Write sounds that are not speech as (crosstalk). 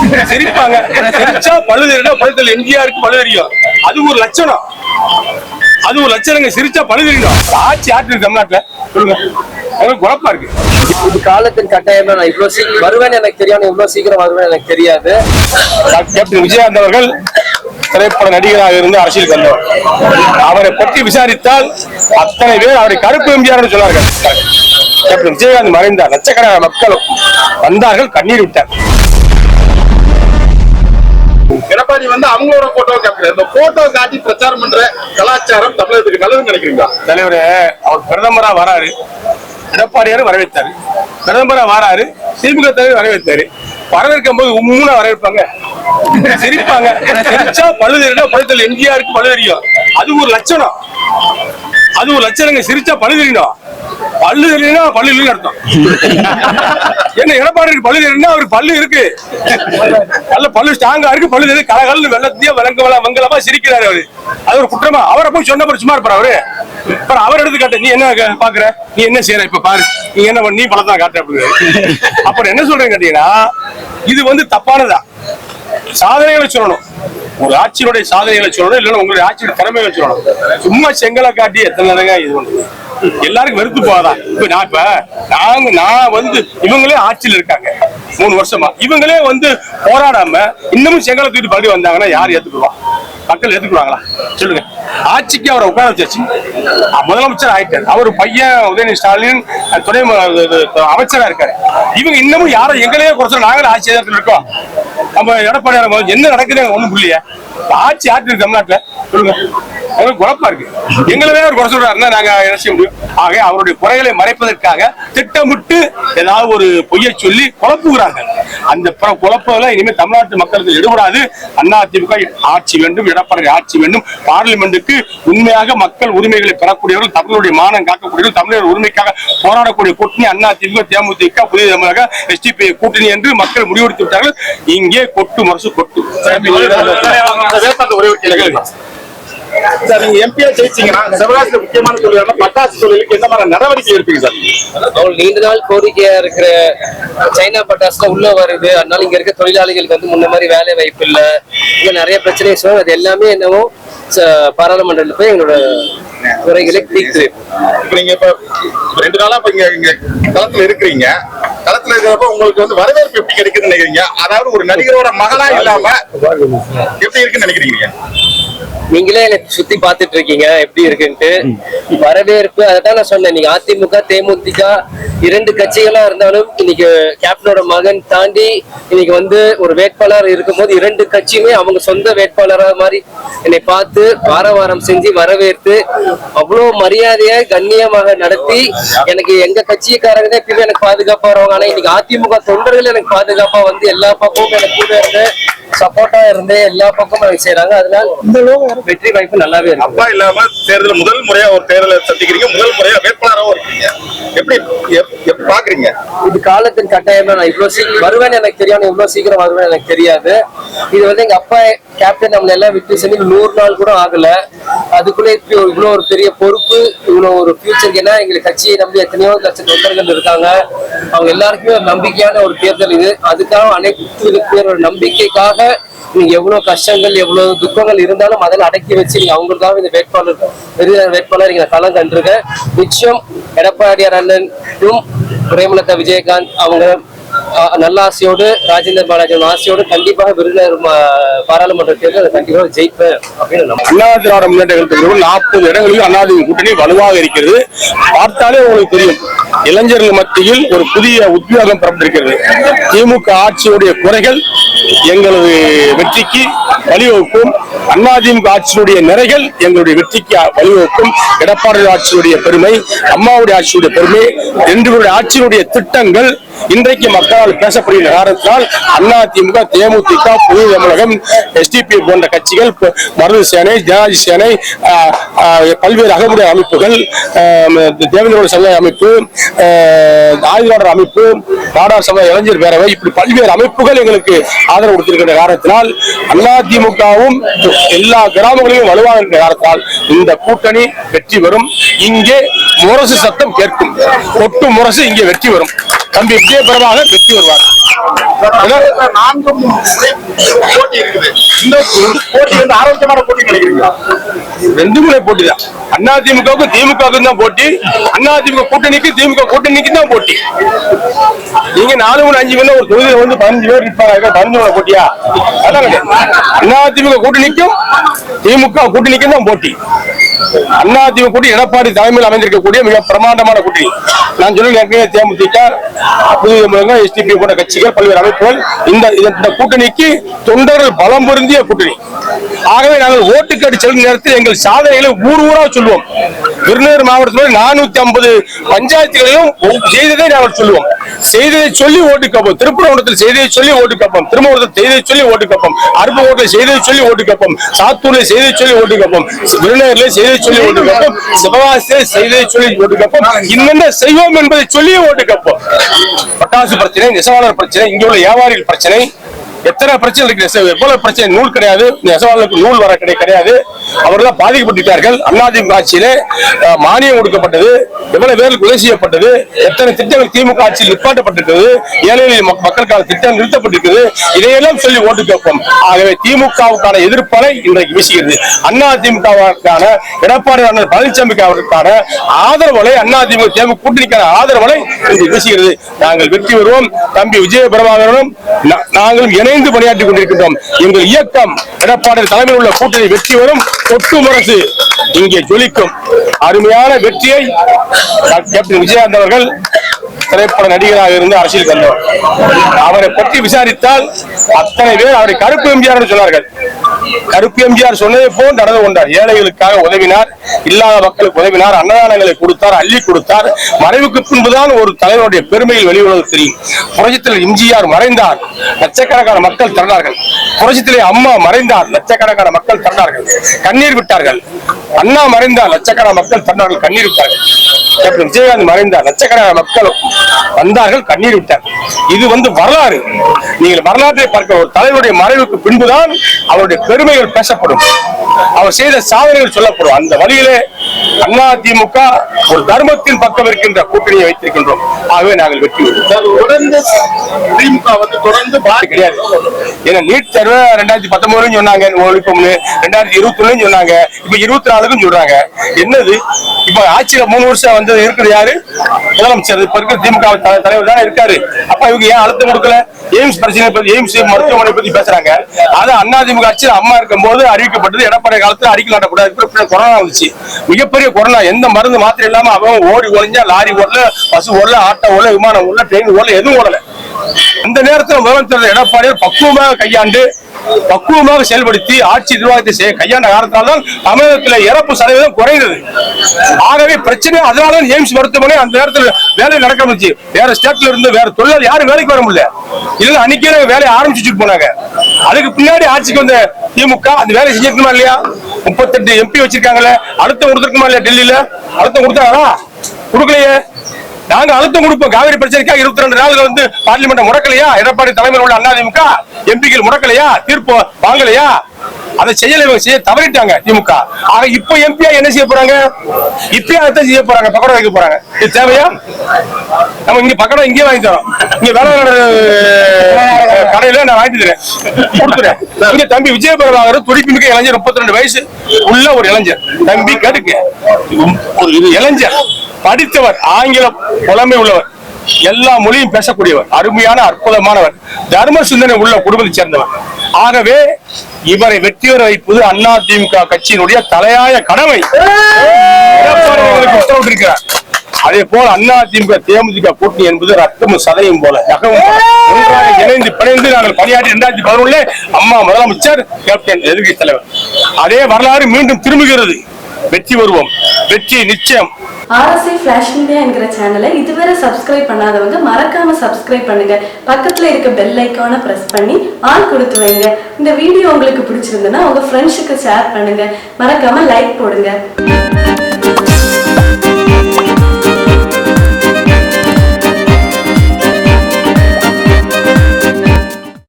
(laughs) சிரிப்பாங்க. சிரிச்சா பழு தெரியும். பழுத்தல் எம்ஜிஆருக்கு பழு தெரியும். அது ஒரு லட்சணம். அது ஒரு லட்சணங்க சிரிச்சா பழு தெரியும் ஆட்சி ஆட்டு தமிழ்நாட்டுல. சொல்லுங்க. எனக்கு குழப்பா இருக்கு. இது காலத்தின் கட்டாயமா நான் இவ்வளவு சீக்கிரம் வருவேன்னு எனக்கு தெரியும் ஆனா இவ்வளவு சீக்கிரம் வருவேன் எனக்கு தெரியாது. கேப்டன் விஜயகாந்த் அவர்கள் திரைப்பட நடிகராக இருந்து அரசியலுக்கு வந்தவர் அவரை பற்றி விசாரித்தால் அத்தனை பேர் அவரை கருப்பு எம்ஜிஆர் சொன்னார்கள். கேப்டன் விஜயகாந்த் மறைந்தார். லட்சக்கணக்கான மக்கள் வந்தார்கள். கண்ணீர் விட்டார். எடப்பாடி வந்து அவங்களோட போட்டோ காட்டுற இந்த போட்டோ காட்டி பிரச்சாரம் பண்ற கலாச்சாரம் தமிழகத்துக்கு நல்லதுன்னு நினைக்கிறீங்களா? தலைவரே அவர் பிரதமரா வராரு. எடப்பாடியாரு வரவேற்றாரு. பிரதமரா வராரு. திமுக தலைவர் வரவேற்றாரு. வரவேற்கும் போது உம்முன்னு வரவேற்பாங்க. சிரிப்பாங்க. சிரிச்சா பழு தெரியும் பழுத்தல் எம்ஜிஆருக்கு பழுதெறியும் அது ஒரு லட்சணம். அது ஒரு லட்சணங்க. சிரிச்சா பழு பல்லு தெரியலனா பல்லு இல்லைன்னு அர்த்தம். என்ன எடப்பாடி பல்லு தெரியணும்னா அவருக்கு பல்லு இருக்கு. நல்ல பல்லு ஸ்ட்ராங்கா இருக்கு. பல்லு தெரியும் கலகல்னு வெள்ளத்தையும் விளங்க வள மங்களமா சிரிக்கிறாரு அவரு. அது ஒரு குற்றமா? அவரை போய் சொன்ன சும்மா இருப்பார் அவரு? அப்புறம் அவர் எடுத்து காட்ட நீ என்ன பாக்குற? நீ என்ன செய்யற இப்ப பாரு. நீ என்ன பண்ண- நீ பழத்தை காட்டு அப்படின்னு. அப்புறம் என்ன சொல்றேன்னு கேட்டீங்கன்னா இது வந்து தப்பானதா? சாதனைகளை சொல்லணும். ஒரு ஆட்சியினுடைய சாதனைகளை சொல்லணும் இல்லைன்னா உங்களுடைய ஆட்சியோட திறமைகளை சொல்லணும். சும்மா செங்கலை காட்டி எத்தனை நேரங்க இது பண்ணுறது? எல்லாருக்கும் வெறுத்து போகாதா? இப்ப நான் இப்ப நாங்க நான் வந்து இவங்களே ஆட்சியில் இருக்காங்க. மூணு வருஷமா. இவங்களே வந்து போராடாம இன்னமும் செங்கலை தூக்கிட்டு படி வந்தாங்கன்னா யார் ஏத்துக்குவா? மக்கள் ஏத்துக்குவாங்களா? சொல்லுங்க. ஆட்சிக்கு அவரை உட்கார வச்சாச்சு. முதலமைச்சர் ஆயிட்டார். அவர் பையன் உதயநிதி ஸ்டாலின் துணை அமைச்சரா இருக்காரு. இவங்க இன்னமும் யாரும் எங்களையே குறைச்சோம் நாங்களும் ஆட்சி இருக்கோம். நம்ம எடப்பாடியார் என்ன நடக்குது ஒண்ணும் புள்ளிய ஆட்சி ஆட்டு தமிழ்நாட்டுல. சொல்லுங்க. எனக்கு குழப்பா இருக்கு. எங்களவே அவர் குறை சொல்றாருன்னா நாங்க என்ன செய்ய முடியும்? ஆக அவருடைய குறைகளை மறைப்பதற்காக திட்டமிட்டு ஏதாவது ஒரு பொய்யை சொல்லி குழப்புகிறாங்க அந்த ப- இனிமேல் தமிழ்நாட்டு மக்களுக்கு எடுபடாது. அதிமுக ஆட்சி வேண்டும் எடப்பாடி ஆட்சி வேண்டும். பார்லிமெண்ட்டுக்கு உண்மையாக மக்கள் உரிமைகளை பெறக்கூடியவர்கள் தமிழருடைய மானம் காக்கக்கூடியவர்கள் தமிழர் உரிமைக்காக போராடக்கூடிய கூட்டணி அதிமுக தேமுதிக புதிய தமிழக எஸ்டிபி கூட்டணி என்று மக்கள் முடிவெடுத்து விட்டார்கள். இங்கே கொட்டு மரசு கொட்டு. சார் நீங்க எம்பியா ஜெயிச்சீங்கன்னா சிவகாசியில முக்கியமான தொழிலான பட்டாசு தொழிலுக்கு என்ன மாதிரி நடவடிக்கை எடுப்பீங்க சார்? அவங்க நீண்ட நாள் கோரிக்கையா இருக்கிற சைனா பட்டாசுல உள்ள வருது. அதனால இங்க இருக்க தொழிலாளிகளுக்கு வந்து முன்ன மாதிரி வேலை வாய்ப்பு இல்ல. இங்க நிறைய பிரச்சனை சொல்லுவாங்க அது எல்லாமே என்னவோ பாராளுமன்றத்துல போய் எங்களோட குறைகளை தீர்த்து இப்ப நீங்க இப்ப ரெண்டு நாளா இப்ப இங்க இங்க களத்துல இருக்கிறீங்க. களத்துல இருக்கிறப்ப உங்களுக்கு வந்து வரவேற்பு எப்படி கிடைக்குதுன்னு நினைக்கிறீங்க? அதாவது ஒரு நடிகரோட மகனா இல்லாம எப்படி இருக்குன்னு நினைக்கிறீங்க நீங்களே எனக்கு சுத்தி பாத்துட்டு இருக்கீங்க எப்படி இருக்குன்ட்டு. வரவேற்பு அதான் நான் சொன்னேன். நீங்க அதிமுக தேமுதிக இரண்டு கட்சிகளா இருந்தாலும் இன்னைக்கு கேப்டனோட மகன் தாண்டி இன்னைக்கு வந்து ஒரு வேட்பாளர் இருக்கும்போது இரண்டு கட்சியுமே அவங்க சொந்த வேட்பாளரா மாதிரி என்னை பார்த்து வாரம் செஞ்சு வரவேற்று அவ்வளவு மரியாதையை கண்ணியமாக நடத்தி எனக்கு எங்க கட்சிக்காரங்க தான் எப்பயுமே எனக்கு பாதுகாப்பா வருவாங்க. ஆனா இன்னைக்கு அதிமுக தொண்டர்கள் எனக்கு பாதுகாப்பா வந்து எல்லா பக்கமும் எனக்கு கூட இருந்து சப்போர்ட்டா இருந்து எல்லா பக்கமும் எனக்கு செய்யறாங்க அதனால வெற்றி வாய்ப்பு நல்லாவே இருக்கு. அப்பா இல்லாம தேர்தல் முதல் முறையா ஒரு தேர்தலை சந்திக்கிறீங்க. முதல் முறையா வேட்பாளராகவும் இருக்கீங்க. எப்படி எப்- எப்படி பாக்குறீங்க? இது காலத்தின் கட்டாயமா நான் இவ்வளவு சீக்கிரம் வருவேன்னு எனக்கு தெரியும் ஆனா இவ்வளவு சீக்கிரம் வருவேன் எனக்கு தெரியாது. இது வந்து எங்க அப்பா கேப்டன் நம்மள எல்லாம் விட்டு செஞ்சு நூறு நாள் கூட ஆகல. அதுக்குள்ள இப்படி ஒரு இவ்வளவு ஒரு பெரிய பொறுப்பு இவ்வளவு ஒரு ஃபியூச்சருக்கு ஏன்னா எங்களுக்கு கட்சியை நம்பி எத்தனையோ லட்சம் தொண்டர்கள் இருக்காங்க. அவங்க எல்லாருக்குமே ஒரு நம்பிக்கையான ஒரு தேர்தல் இது. அதுக்காக அனைத்து பேரோட நம்பிக்கைக்காக நீங்க எவ்வளவு கஷ்டங்கள் எவ்வளவு துக்கங்கள் இருந்தாலும் அதெல்லாம் அடக்கி வச்சு நீங்க அவங்களுக்காக இந்த வேட்பாளர் பெரிய வேட்பாளர் இங்க களம் கண்டிருக்கேன் நிச்சயம் எடப்பாடியார் அண்ணனும் பிரேமலதா விஜயகாந்த் அவங்க அஹ், நல்ல ஆசையோடு ராஜேந்திர பாலாஜி ஆசையோடு கண்டிப்பாக விருதுநகர் பாராளுமன்ற தேர்தல் கண்டிப்பாக ஜெயிப்பேன் அப்படின்னு அண்ணா திராவிட முன்னேற்ற நாற்பது இடங்களில் அண்ணாதிமுக கூட்டணி வலுவாக இருக்கிறது. பார்த்தாலே உங்களுக்கு தெரியும் இளைஞர்கள் மத்தியில் ஒரு புதிய உத்வேகம் பிறந்திருக்கிறது. திமுக ஆட்சியுடைய குறைகள் எங்களது வெற்றிக்கு வழிவகுக்கும். அதிமுக ஆட்சியினுடைய நிறைகள் எங்களுடைய வெற்றிக்கு வழிவகுக்கும். எடப்பாடி ஆட்சியுடைய பெருமை அம்மாவுடைய ஆட்சியுடைய பெருமை எங்களுடைய ஆட்சியினுடைய திட்டங்கள் இன்றைக்கு மக்களால் பேசப்படுகிற காரணத்தினால் அதிமுக தேமுதிக புதிய தமிழகம் எஸ்டிபி போன்ற கட்சிகள் மருது சேனை ஜனாதி சேனை பல்வேறு அகமுடைய அமைப்புகள் தேவேந்திரோட சமுதாய அமைப்பு ஆஹ், ஆயுதவாடர் அமைப்பு நாடார் சமுதாய இளைஞர் பேரவை இப்படி பல்வேறு அமைப்புகள் எங்களுக்கு ஆதரவு கொடுத்திருக்கின்ற காரணத்தினால் அதிமுகவும் எல்லா கிராமங்களிலும் வலுவாக இருக்கிற காரணத்தால் இந்த கூட்டணி வெற்றி பெறும். இங்கே முரசு சத்தம் கேட்கும். கொட்டு முரசு இங்கே வெற்றி வரும் தம்பி விஜயபிரபாக வெற்றி வருவார் ரெண்டு முறை போட்டி தான். அண்ணா திமுகவுக்கும் திமுகவுக்கும் தான் போட்டி. அண்ணா திமுக கூட்டணிக்கு திமுக கூட்டணிக்கு தான் போட்டி. நீங்க நாலு மூணு அஞ்சு பேர் ஒரு தொகுதியில வந்து பதினஞ்சு பேர் இருப்பாங்க பதினஞ்சு மூணு போட்டியா? அதான். அண்ணா திமுக கூட்டணிக்கும் திமுக கூட்டணிக்கும் தான் போட்டி. அண்ணா திமுக கூட்டணி எடப்பாடி தலைமையில் அமைந்திருக்கக்கூடிய மிக பிரமாண்டமான கூட்டணி. நான் சொல்ல ஏற்கனவே தேமுதிக புதிய முழங்க எஸ்டிபி போன்ற கட்சிகள் பல்வேறு அமைப்புகள் இந்த இந்த கூட்டணிக்கு தொண்டர்கள் பலம் பொருந்திய கூட்டணி. ஆகவே நாங்கள் ஓட்டுக்காடி செல்லும் நேரத்தில் எங்கள் சாதனைகளை ஊர் ஊரா சொல்லுவோம் விருதுநகர் மாவட்டத்தில் நானூத்தி ஐம்பது பஞ்சாயத்துகளிலும் செய்ததை நாங்கள் சொல்லுவோம் செய்ததை சொல்லி ஓட்டு கேட்போம். திருப்பரங்குன்றத்தில் செய்ததை சொல்லி ஓட்டு கேட்போம். திருமணத்தில் செய்ததை சொல்லி ஓட்டு கேட்போம். அருப்புக்கோட்டில் செய்ததை சொல்லி ஓட்டு கேட்போம். சாத்தூர்ல செய்ததை சொல்லி ஓட்டு கேட்போம். விருதுநகர்ல செய்ததை சொல்லி ஓட்டு கேட்போம் சிவகாசியில செய்ததை சொல்லி ஓட்டு இன்னென்ன செய்வோம் என்பதை சொல்லி ஓட்டு கேட்போம் பட்டாசு பிரச்சனை நெசவாளர் பிரச்சனை இங்குள்ள வியாபாரிகள் பிரச்சனை. எத்தனை பிரச்சனை இருக்கு எவ்வளவு பிரச்சனை? நூல் கிடையாது. நெசவாளருக்கு நூல் வர கிடை கிடையாது. அவர்கள் பாதிக்கப்பட்டுட்டார்கள். அதிமுக ஆட்சியிலே மானியம் கொடுக்கப்பட்டது. எவ்வளவு பேருக்கு உதவி செய்யப்பட்டது. எத்தனை திட்டங்கள் திமுக ஆட்சியில் நிப்பாட்டப்பட்டிருக்கிறது. ஏழை மக்களுக்கான திட்டம் நிறுத்தப்பட்டிருக்கிறது. இதையெல்லாம் சொல்லி ஓட்டு கேட்போம். ஆகவே திமுகவுக்கான எதிர்ப்பலை இன்றைக்கு வீசுகிறது. அண்ணா திமுகவுக்கான எடப்பாடி அண்ணன் பழனிசாமிக்கு அவருக்கான ஆதரவலை அண்ணா திமுக தேமுக கூட்டணிக்கான ஆதரவலை இன்றைக்கு வீசுகிறது. நாங்கள் வெற்றி வருவோம் தம்பி விஜய பிரபாகரனும் நா- நாங்களும் இணைந்து பணியாற்றிக் கொண்டிருக்கின்றோம். எங்கள் இயக்கம் எடப்பாடி தலைமையில் உள்ள கூட்டணி வெற்றி வரும் ஒட்டு முரசு இங்கே ஜொலிக்கும். அருமையான வெற்றியை கேப்டன் விஜயகாந்த் அவர்கள் திரைப்பட நடிகராக இருந்து அரசியல் வந்தவர். அவரை பற்றி விசாரித்தால் அத்தனை பேர் அவரை கருப்பு எம்ஜிஆர் சொன்னார்கள். கருப்பு எம்ஜிஆர் சொன்னதை போல் நடந்து கொண்டார். ஏழைகளுக்காக உதவினார் இல்லாத மக்களுக்கு உதவினார் அன்னதானங்களை கொடுத்தார் அள்ளி கொடுத்தார். மறைவுக்கு பின்புதான் ஒரு தலைவருடைய பெருமையில் வெளிவருவது தெரியும் புரட்சித்தில் எம்ஜிஆர் மறைந்தார். லட்சக்கணக்கான மக்கள் திரண்டார்கள் புரட்சித்திலே அம்மா மறைந்தார். லட்சக்கணக்கான மக்கள் திரண்டார்கள் கண்ணீர் விட்டார்கள். அண்ணா மறைந்தார் லட்சக்கணக்கான மக்கள் தன்னார்கள் கண்ணீர் விட்டார்கள். கேப்டன் விஜயகாந்த் மறைந்தார் லட்சக்கணக்கான மக்கள் வந்தார்கள் கண்ணீர் விட்டார் இது வந்து வரலாறு. நீங்கள் வரலாற்றை பார்க்க ஒரு தலைவருடைய மறைவுக்கு பின்புதான் அவருடைய பெருமைகள் பேசப்படும். அவர் செய்த சாதனைகள் சொல்லப்படும். அந்த வழியிலே அண்ணா திமுக ஒரு தர்மத்தின் பக்கம் இருக்கின்ற கூட்டணியை வைத்திருக்கின்றோம். ஆகவே நாங்கள் வெற்றி பெறுவோம். தொடர்ந்து திமுக வந்து தொடர்ந்து கிடையாது. ஏன்னா நீட் தேர்வு ரெண்டாயிரத்தி பத்தொன்பதுலயும் சொன்னாங்க ஒழிப்போம்னு ரெண்டாயிரத்தி இருபத்தி ஒண்ணுலயும் சொன்னாங்க இப்ப இருபத்தி நாலுக்கும் சொல்றாங்க. என்னது? இப்ப ஆட்சியில மூணு வருஷம் வந்தது இருக்குது யாரு? முதலமைச்சர். இப்ப இருக்கிற திமுக தலைவர் தானே இருக்காரு. அப்ப இவங்க ஏன் அழுத்தம் கொடுக்கல? எய்ம்ஸ் பிரச்சனை பத்தி எய்ம்ஸ் மருத்துவமனை பத்தி பேசுறாங்க. அது அண்ணா திமுக ஆட்சியில் அம்மா இருக்கும் போது அறிவிக்கப்பட்டது எடப்பாடி காலத்துல அடிக்கல் நாட்டக்கூடாது. இப்ப இப்ப கொரோனா வந்துச்சு. மிகப்பெரிய கொரோனா எந்த மருந்து மாத்திரை இல்லாம அவன் ஓடி ஒளிஞ்சா லாரி ஓடல பஸ் ஓடல ஆட்டோ ஓடல விமானம் ஓடல ட்ரெயின் ஓடல எதுவும் ஓடல. அந்த நேரத்தில் முதலமைச்சர் எடப்பாடியார் பக்குவமாக கையாண்டு பக்குவமாக செயல்படுத்தி ஆட்சி நிர்வாகத்தை செய்ய கையாண்ட காரணத்தால் தான் தமிழகத்தில் இறப்பு சதவீதம் குறைந்தது. ஆகவே பிரச்சனை அதனால தான் எய்ம்ஸ் மருத்துவமனை அந்த நேரத்தில் வேலை நடக்க முடிச்சு வேற ஸ்டேட்ல இருந்து வேற தொழில் யாரும் வேலைக்கு வர முடியல. இல்ல அன்னைக்கே வேலையை ஆரம்பிச்சுட்டு போனாங்க. அதுக்கு பின்னாடி ஆட்சிக்கு வந்த திமுக அந்த வேலை செஞ்சிருக்குமா இல்லையா? முப்பத்தெட்டு எம்பி வச்சிருக்காங்களே அழுத்தம் கொடுத்துருக்குமா இல்லையா டெல்லியில? அழுத்தம் கொடுத்தாங்களா? கொடுக்கலையே. நாங்க அழுத்தம் கொடுப்போம். காவிரி பிரச்சனைக்காக இருபத்தி ரெண்டு நாள் வந்து பார்லிமெண்ட் முடக்கலையா? எடப்பாடி தலைமையில் உள்ள அதிமுக எம்பிக்கள் முடக்கலையா? தீர்ப்பு வாங்கலையா? அதை செய்யல செய்ய தவறிட்டாங்க திமுக. ஆக இப்ப எம்பியா என்ன செய்ய போறாங்க? இப்பயே அதை செய்ய போறாங்க பக்கடம் வைக்க போறாங்க. இது தேவையா? நம்ம இங்க பக்கடம் இங்கே வாங்கி தரோம் இங்க வேலை கடையில நான் வாங்கி தரேன் கொடுத்துறேன் இங்க தம்பி விஜயபுரம் துடிப்பு மிக்க இளைஞர் முப்பத்தி ரெண்டு வயசு உள்ள ஒரு இளைஞர் தம்பி கேட்டுக்க ஒரு இளைஞர் படித்தவர் ஆங்கில புலமை உள்ளவர் எல்லா மொழியும் பேசக்கூடியவர் அருமையான அற்புதமானவர் தர்ம சிந்தனை உள்ள குடும்பத்தை சேர்ந்தவர் ஆகவே இவரை வெற்றி பெற வைப்பது அண்ணா திமுக கட்சியினுடைய தலையாய கடமை உத்தரவிட்டிருக்கிறார் அதே போல அண்ணா திமுக தேமுதிக கூட்டணி என்பது ரத்தமும் சதையும் போல. ஒன்றாக இணைந்து பிணைந்து நாங்கள் பணியாற்றி இரண்டாயிரத்தி பதினொன்னுல அம்மா முதலமைச்சர் கேப்டன் எதிர்கட்சி தலைவர். அதே வரலாறு மீண்டும் திரும்புகிறது. வெற்றி வருவோம். வெற்றி நிச்சயம். ஆர்எஸ்ஐ ஃபிளாஷ் இந்தியா என்கிற சேனலை இதுவரை சப்ஸ்கிரைப் பண்ணாதவங்க மறக்காம சப்ஸ்கிரைப் பண்ணுங்க. பக்கத்துல இருக்க பெல் ஐக்கானை பிரஸ் பண்ணி ஆல் கொடுத்து வைங்க. இந்த வீடியோ உங்களுக்கு பிடிச்சிருந்ததுன்னா உங்க ஃப்ரெண்ட்ஸுக்கு ஷேர் பண்ணுங்க. மறக்காம லைக் போடுங்க.